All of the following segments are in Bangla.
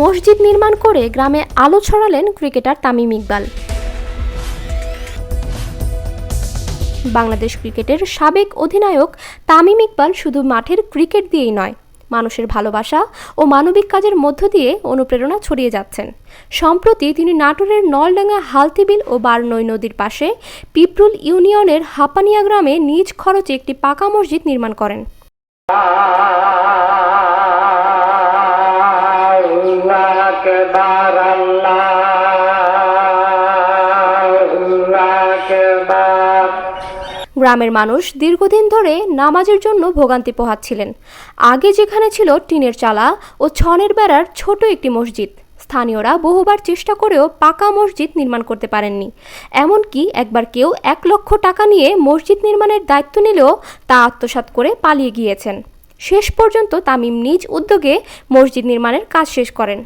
মসজিদ নির্মাণ করে গ্রামে আলো ছড়ালেন ক্রিকেটার তামিম ইকবাল। বাংলাদেশ ক্রিকেটের সাবেক অধিনায়ক তামিম ইকবাল শুধু মাঠের ক্রিকেট দিয়েই নয়, মানুষের ভালোবাসা ও মানবিক কাজের মধ্য দিয়ে অনুপ্রেরণা ছড়িয়ে যাচ্ছেন। সম্প্রতি তিনি নাটোরের নলডাঙ্গা হালতিবিল ও বারনই নদীর পাশে পিপরুল ইউনিয়নের হাপানিয়া গ্রামে নিজ খরচে একটি পাকা মসজিদ নির্মাণ করেন। আকবার গ্রামের মানুষ দীর্ঘদিন ধরে নামাজের জন্য ভোগান্তি পোহাচ্ছিলেন। আগে যেখানে ছিল টিনের চালা ও ছনের বেড়ার ছোট একটি মসজিদ। স্থানীয়রা বহুবার চেষ্টা করেও পাকা মসজিদ নির্মাণ করতে পারেননি। এমনকি একবার কেউ এক লক্ষ টাকা নিয়ে মসজিদ নির্মাণের দায়িত্ব নিলেও তা আত্মসাৎ করে পালিয়ে গিয়েছেন। শেষ পর্যন্ত তামিম নিজ উদ্যোগে মসজিদ নির্মাণের কাজ শেষ করেন।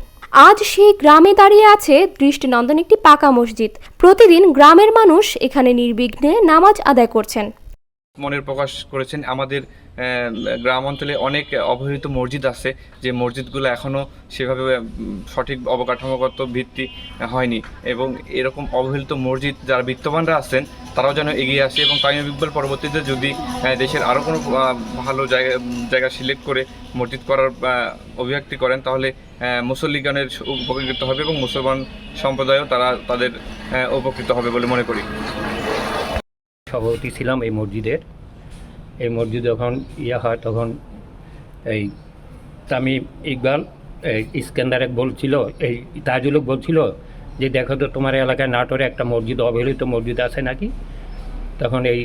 আজ সেই গ্রামে দাঁড়িয়ে আছে দৃষ্টিনন্দন একটি পাকা মসজিদ। প্রতিদিন গ্রামের মানুষ এখানে নির্বিঘ্নে নামাজ আদায় করছেন। মনের প্রকাশ করেছেন। আমাদের গ্রাম অঞ্চলে অনেক অবহেলিত মসজিদ আছে, যে মসজিদগুলো এখনও সেভাবে সঠিক অবকাঠামোগত ভিত্তি হয়নি এবং এরকম অবহেলিত মসজিদ যারা বিত্তবানরা আছেন, তারাও যেন এগিয়ে আসে এবং তামিম ইকবাল পরবর্তীতে যদি দেশের আরও কোনো ভালো জায়গা জায়গা সিলেক্ট করে মসজিদ করার অভিব্যক্তি করেন, তাহলে মুসল্লিগণের উপকৃত হবে এবং মুসলমান সম্প্রদায়ও তারা তাদের উপকৃত হবে বলে মনে করি। সভাপতি ছিলাম এই মসজিদের এই মসজিদ যখন ইয়ে হয়, তখন এই তামিম ইকবাল, এই ইস্কেন্দারেক বলছিল, এই তাজুলক বলছিল যে, দেখো তো তোমার এলাকায় নাটোরে একটা মসজিদ, অবহেলিত মসজিদ আছে নাকি? তখন এই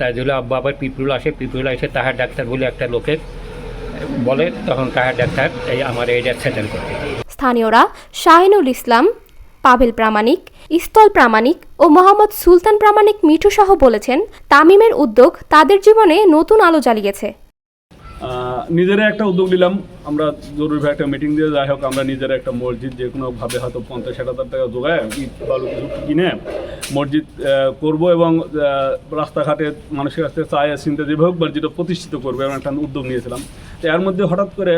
তাজুল আব্বা আবার আসে পিপুল এসে তাহার ডাক্তার বলে একটা লোকের বলে, তখন তাহার ডাক্তার এই আমার এইটা সেটেল করে স্থানীয়রা শাহিনুল ইসলাম পাভেল প্রামাণিক, ইস্তল প্রামাণিক ও মোহাম্মদ সুলতান প্রামাণিক মিঠু সহ বলেছেন, তামিমের উদ্যোগ তাদের জীবনে নতুন আলো জ্বালিয়েছে। নিজেরা একটা উদ্যোগ নিলাম। আমরা জরুরিভাবে একটা মিটিং দিয়ে যাই হোক, আমরা নিজেরা একটা মসজিদ যে কোনোভাবে হয়তো পঞ্চাশ ষাট হাজার টাকা জোগায় ইট বালু কিছু কিনে মসজিদ করব এবং রাস্তাঘাটে মানুষের কাছ থেকে চায় চিন্তা যেভাবে হোক মসজিদটা প্রতিষ্ঠিত করব, এমন একটা উদ্যোগ নিয়েছিলাম। তো এর মধ্যে হঠাৎ করে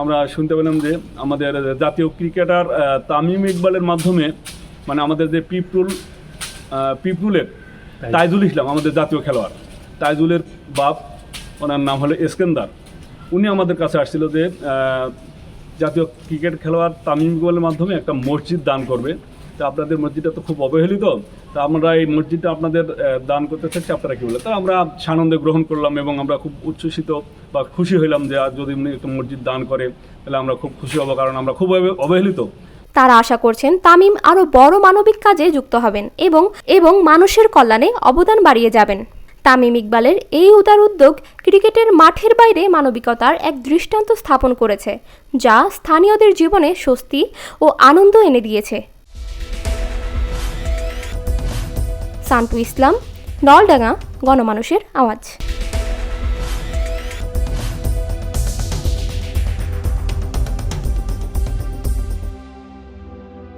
আমরা শুনতে পেলাম যে আমাদের জাতীয় ক্রিকেটার তামিম ইকবালের মাধ্যমে মানে আমাদের যে পিপরুল পিপরুলের তাইজুল ইসলাম আমাদের জাতীয় খেলোয়াড় তাইজুলের বাপ ওনার নাম হলো এসকেন্দার উনি আমাদের কাছে আসছিল যে জাতীয় ক্রিকেট খেলোয়াড় তামিম ইকবালের মাধ্যমে একটা মসজিদ দান করবে। তা আপনাদের মসজিদটা তো খুব অবহেলিত। তা আমরা এই মসজিদটা আপনাদের দান করতে চাচ্ছি। আপনারা কী বলে তা আমরা সানন্দে গ্রহণ করলাম এবং আমরা খুব উচ্ছ্বসিত বা খুশি হইলাম যে যদি উনি একটা মসজিদ দান করে, তাহলে আমরা খুব খুশি হব কারণ আমরা খুব অবহেলিত। তারা আশা করছেন তামিম আরও বড় মানবিক কাজে যুক্ত হবেন এবং এবং মানুষের কল্যাণে অবদান বাড়িয়ে যাবেন। তামিম ইকবালের এই উদার উদ্যোগ ক্রিকেটের মাঠের বাইরে মানবিকতার এক দৃষ্টান্ত স্থাপন করেছে, যা স্থানীয়দের জীবনে স্বস্তি ও আনন্দ এনে দিয়েছে। সান্টু ইসলাম নলডাঙ্গা গণমানুষের আওয়াজ।